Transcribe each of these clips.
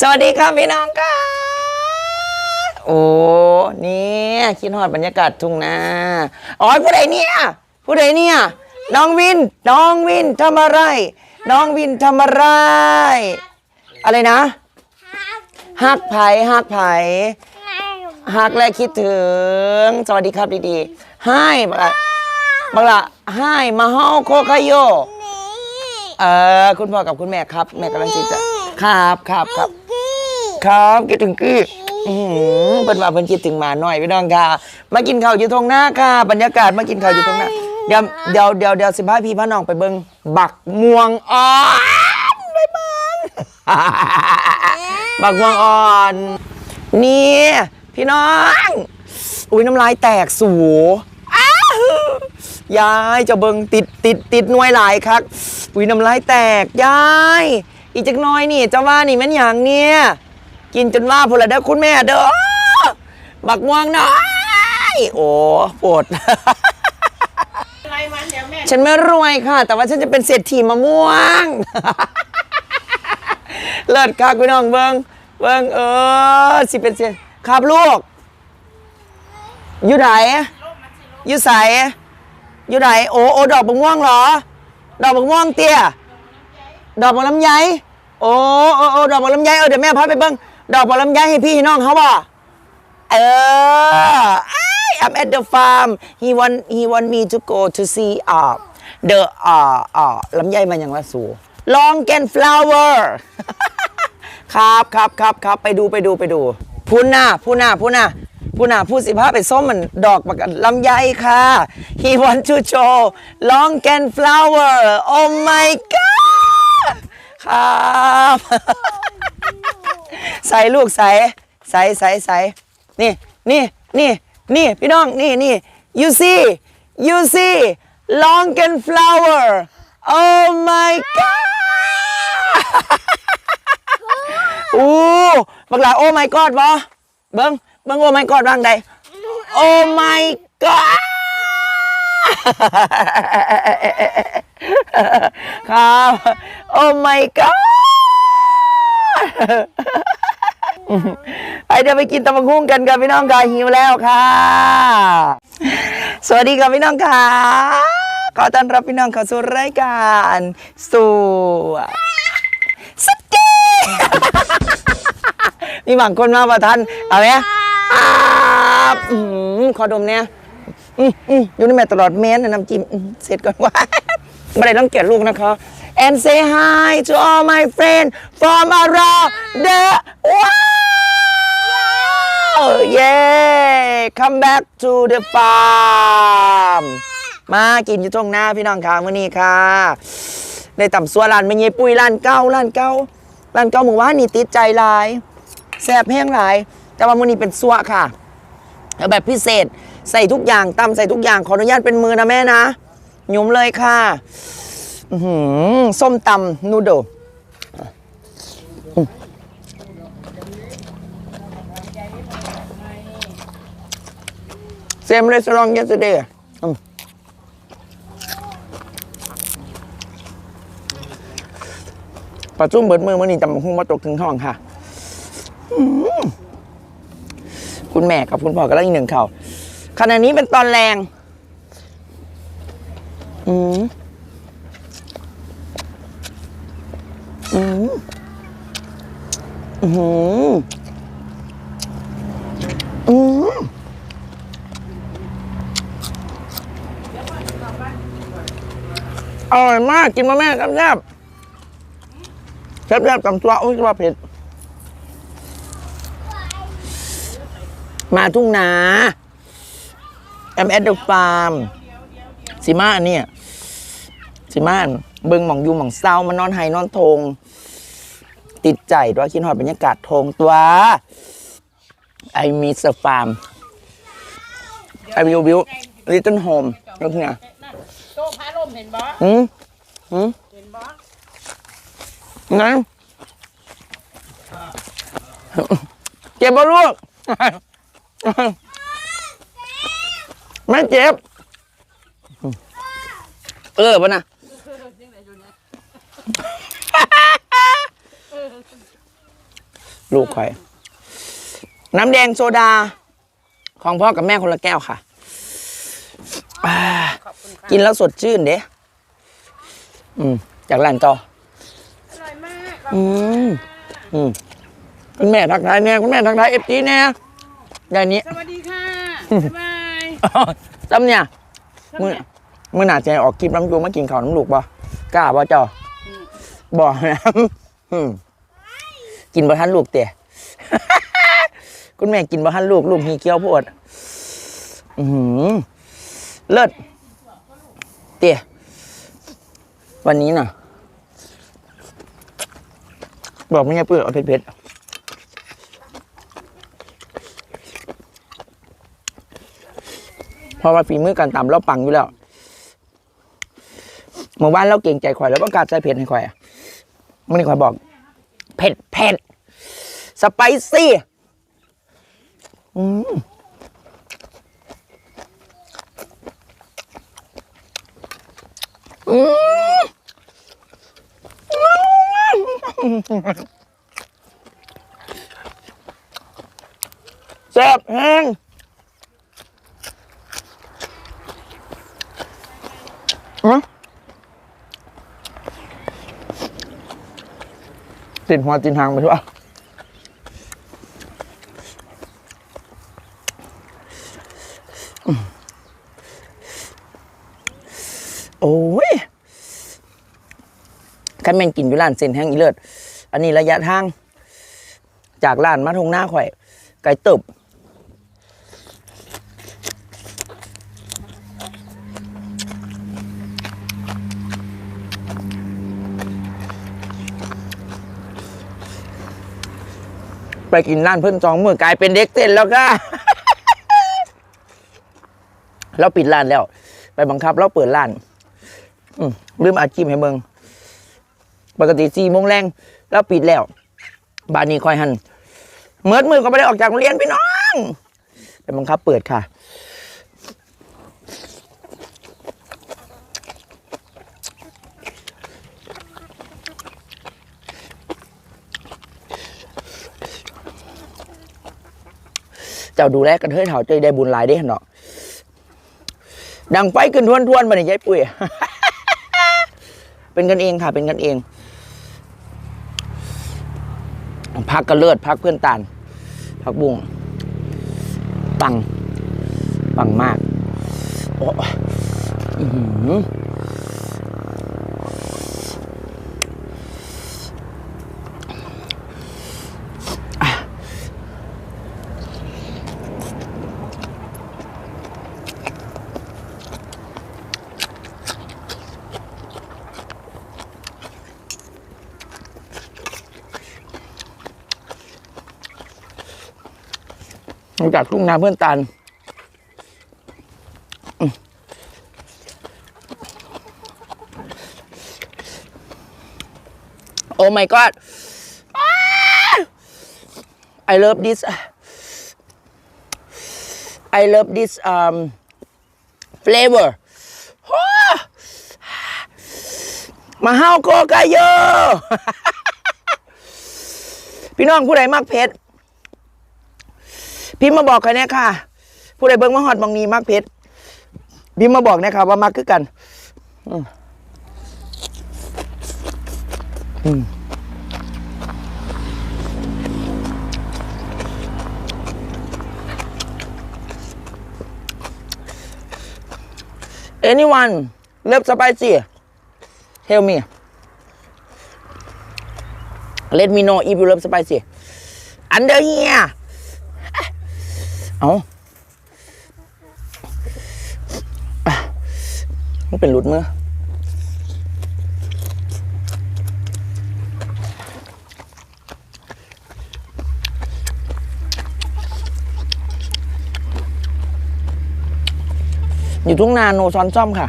สวัสดีครับพี่น้องค่ะโอ้เนี่ยคิดฮอดบรรยากาศทุ่งนาอ๋อผู้ใดเนี่ยผู้ใดเนี่ยน้องวิน น้องวินทำอะไร น้องวินทำอะไร อะไรนะฮักไผ่ฮักไผ่ฮักและคิดถึง สวัสดีครับดีๆให้บักละบักละให้มาเฮาโคคาโยเออคุณพ่อกับคุณแม่ครับ แม่กำลังจิจะครับครับครับ ครับคิดถึงกี้อือหือเป็นว่าเพิ่นคิดถึงหมาหน่อยพี่น้องค่ะ มากินข้าวอยู่ตรงหน้าค่ะ บรรยากาศมากินข้าวอยู่ตรงหน้าเดี๋ยวเดี๋ยวเดี๋ยวเดี๋ยวสิพาพี่พาน้องไปเบิ่งบักม่วงอ่อนไปเบิ่งบักม่วงอ่อน นี่พี่น้องอุ้ยน้ำลายแตกสูอ้าวยายจะเบิงติดติดติดหน่วยหลายครับอุ้ยน้ำลายแตกยายอีกจักหน้อยนี่เจ้าว่านี่แม่นอย่างเนี่ย กินจนว่าพลเด้อคุณแม่เด้อบักม่วงน้อยโอ้ปวด อะไรมันเดี๋ยวแม่ฉันไม่รวยค่ะ แต่ว่าฉันจะเป็นเศรษฐีมะม่วง เลิศค่ะคุณน้องเบิงเบิงเออสิเป็นเศรษครับลูก อยู่ไหน อยู่ใสอยู่ไหน โอ้โอ้ดอกบักม่วงเหรอ ดอกบักม่วงเตี้ย ดอกบักลำไย โอ้โอ้โอ้ดอกบักลำไย เออเดี๋ยวแม่พาไปเบิ้ง ดอกบักลำไยให้พี่ให้น้องเขาบ่เออ I'm at the farm he want he want me to go to see uh the uh uh ลำไยมันย่างละสู long can flower ครับครับครับครับไปดูไปดูไปดูพูน่าพูน่าพูน่าพูน่าพูดสิพาไปส้มมันดอกบักลำไยค่ะ he want to show long can flower oh my god ครับ ใส่ลูกใส่ใส่ใส่ใส่นี่นี่นี่นี่พี่น้องนี่นี่ you see you see long can flower oh my god อู้บักหลาโอ้ my god บ่เบิ้งเบิ้งโอ้ my god บ้างใดโอ้ my god ครับโอ้ my god ไปเดี๋ยวไปกินตะบังหุ้งกันกับพี่น้องค่ะหิวแล้วค่ะ สวัสดีครับพี่น้องค่ะขอต้อนรับพี่น้องเข้าสู่รายการสู่สเตมีบางคนมาประทันเอาไหมขอดมเนี่ยอยู่ในแม่ตลอดเมนน้ำจิ้มอืมเสร็จก่อนว่าไม่ได้ต้องเกลียดลูกนะคะ and say hi to all my friends from around the world yeah come back to the farm มากินอยู่ตรงหน้าพี่น้องค่ะมื่อนี้ค่ะได้ต่ำสัวร้านไม่เยปุ้ยร้านเก้าร้านเก้าร้านเก้าหมู่ว่านี่ติดใจหลายแซ่บแห้งหลาย แต่ว่ามื่อนี้เป็นสัวค่ะแล้วแบบพิเศษใส่ทุกอย่างตำใส่ทุกอย่างขออนุญาตเป็นมือนะแม่นะหยุมเลยค่ะ อื้อหือส้มตำนูโดเซมเรสลอง yesterday ปลาจุ่มเบิดมือมื่อนี้จำหุ้งมาตกถึงท้องค่ะ คุณแม่กับคุณพ่อกำลังอีกหนึ่งเข่าวขณะนี้เป็นตอนแรง อืม อืม อืมอืมอร่อยมากกินมาแม่แซ่บแซ่บแซ่บแซบตำตัวอุ้ยว่าเผ็ด มาทุ่งนาแอมแอดเดอฟาร์มสิมาอันเนี่ยสิมานเบิงหมองยูหมองเศร้ามานอนไห้นอนทง ติดใจด้วยคิดหอดบรรยากาศทงตัวไอมีสฟาร์มไอวิววิวลิตเติ้ลโฮมแล้วเนี่ยโต๊ะพาลมเห็นบ่หืมหืมเห็นบ่งั้นเจ็บปะลูกไม่เจ็บ เออปะนะ ลูกข่อย น้ำแดงโซดา ของพ่อกับแม่คนละแก้วค่ะอ่าขอบคุณค่ะกินแล้วสดชื่นเด้อืมจากร้านต่ออร่อยมากขอบอืมอืมคุณแม่ทักทายเนี่ยคุณแม่ทักทายเอฟจีเนี่ยยายนี้ สวัสดีค่ะบ๊ายบายจำเนี่ยมือมือหนาใจออกคลิปน้ำจูมากินข้าวน้ำลูกบ่กล้าบ่เจ้าบ่นะอืม กินบ่ทันลูกเตะคุณแม่กินบ่ทันลูกลูกมีเกี้ยวโพดอือหือเลิศเตะวันนี้น่ะ บอกไม่ใช่เปื่อยเอาเผ็ดๆเพราะว่าฝีมือการตำเราปังอยู่แล้วเมื่อวานเราเก่งใจข่อยแล้วประกาศใส่เผ็ดให้ข่อยอะมันนี่ข่อยบอก เผ็ดเผ็ด สไปซี่อืมอืมแซ่บแห้งติดหัวติดหางไปทั่วอืมโอ้ย คันแม่นกินอยู่ร้านเส้นแห้งอีเลิศอันนี้ระยะทาง จากร้านมาทงหน้าข่อยไก่ตึบไปกินร้านเพิ่นจองมือกลายเป็นเด็กเต้นแล้วก็เราปิดร้านแล้ว ไปบังคับ เราเปิดร้าน อืมลืมอาชีพให้เบิง ปกติสี่โมงแรงเราปิดแล้ว บานนี้คอยหันเมื่อมือก็ไม่ได้ออกจากโรงเรียนพี่น้องเป็นบังคับเปิดค่ะ เจ้าดูแลกันเฮ้ยเถาใจได้บุญหลายได้เนาะดังไฟขึ้นทวนๆมาเนี่ยยายปุ้ยเป็นกันเองค่ะ เป็นกันเอง พักกระเลิดพักเพื่อนตานพักบุ้งปัง ปังมากโอ้ มาจากทุ่งนาเพื่อนตาลอืมโอ้ my god I love this I love this um flavor มาเฮาโกกาโย พี่น้องผู้ใดมักเผ็ด พิมพ์มาบอกกันเนี่ยค่ะ ผู้ใดเบิ้งมาหอดบางนี้มักเพชรพิมพ์มาบอกนี่ยค่ะ ว่ามักคือกันเอ็นี่วันเล็บสไปซี่เฮลมี่เลดมิโนอีฟยูเลิฟสไปซี่อันเดอร์เฮียาอะมันเป็นรุดมืออยู่ทุ่งนาโนซอนซ่อมค่ะ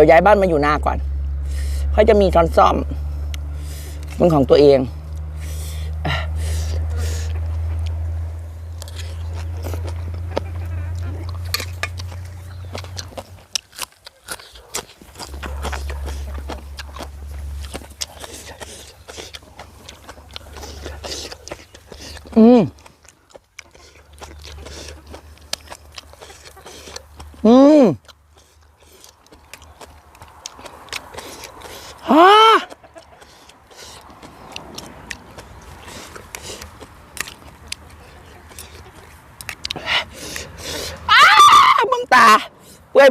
ดี๋ยวย้ายบ้านมาอยู่นาก่อนเขาจะมีช้อนซ่อมมันของตัวเองอือ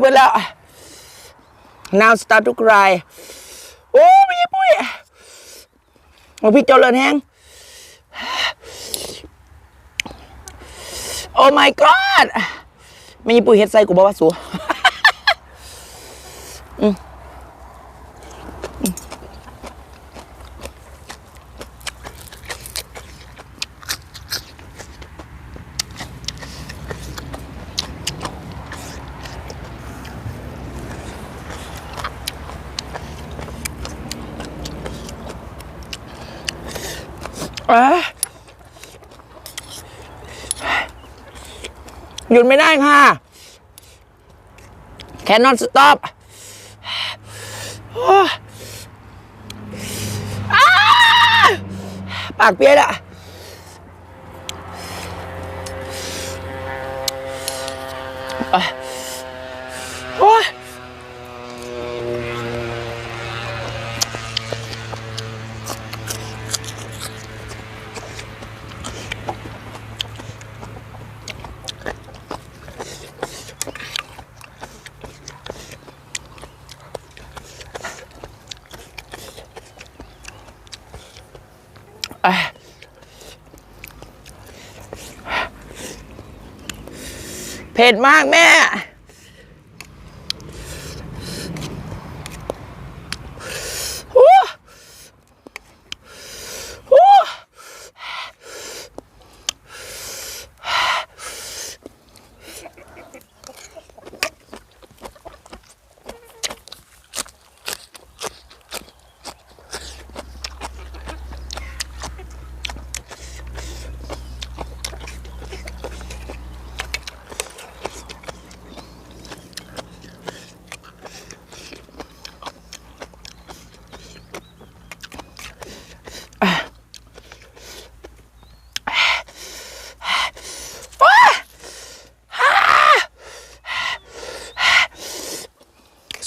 เปื่อยเบิดแล้ว now start to cry โอ้พี่ปุ้ยโอ้พี่เจริญแห้งโอ้ my god ไม่มีปุ๋ยเฮ็ดไส่กูบอกว่าสัวอืม หยุดไม่ได้ค่ะ cannot stop โอ้ยอ้าปากเปียกอะอะ เผ็ดมากแม่ โอ้โอ้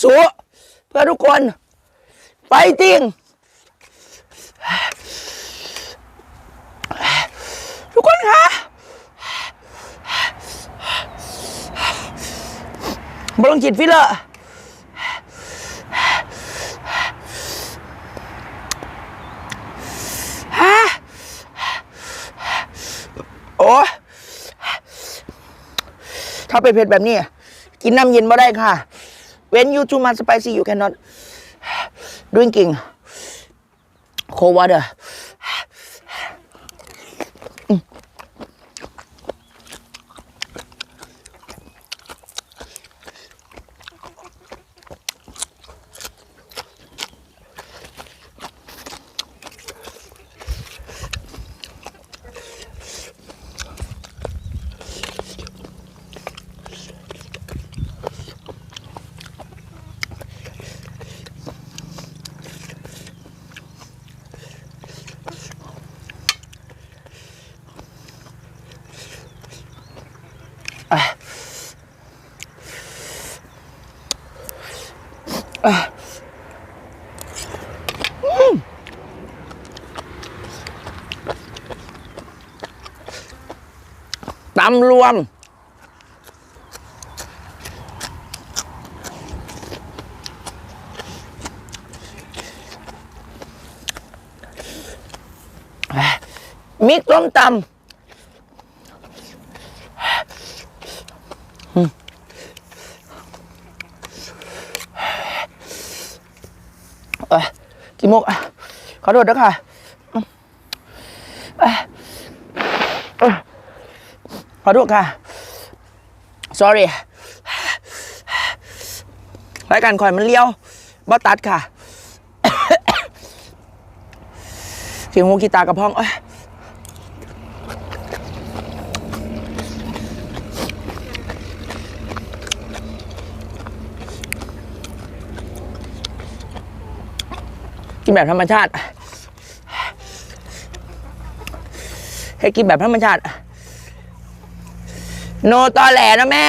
สู้ เพื่อทุกคนไฟติ้งทุกคนคะบลงจิตฟิลเลอร์ฮะโอ้ถ้าเป็นเผ็ดแบบนี้ กินน้ำเย็นบ่ได้ค่ะ when you too much spicy you cannot drinking cold water ตำรวม มิกต้มตำ เอ้ยกิมกขอโทษด้วยค่ะขอโทษค่ะ sorry รายการคอยมันเลี้ยวบ่ตัดค่ะเสียงหูกีตากระพ้องเอ้ย กินแบบธรรมชาติ ให้กินแบบธรรมชาติ โนตอแหลนะแม่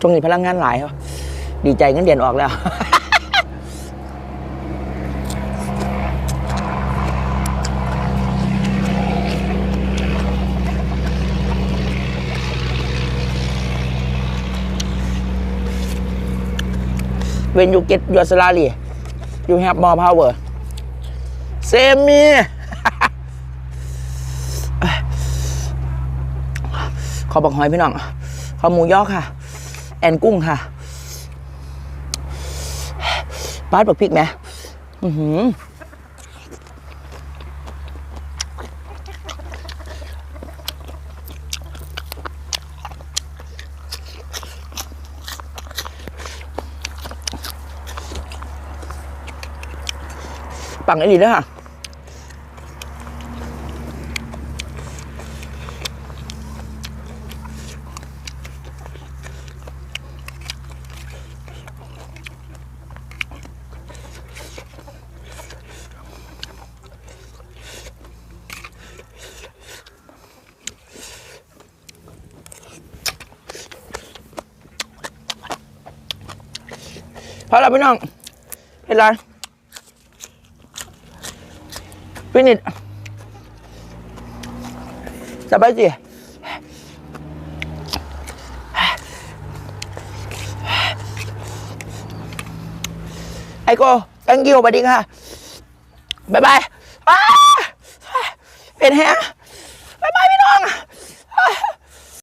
จงนี้พลังงานหลายเหรอดีใจเงินเดือนออกแล้ว when you get your salary you have more power same me ขอบักหอยพี่น้อง ขอหมูยอค่ะ แอนกุ้งค่ะปาดบักพริกไหมอือหือ ปังอ้ดีด้วยค่ะพอแล้วพี่น้องเห็นไร วินิดสบายจีไอโก้ thank you สวัสดีค่ะ บ๊ายบายเป็นแฮะ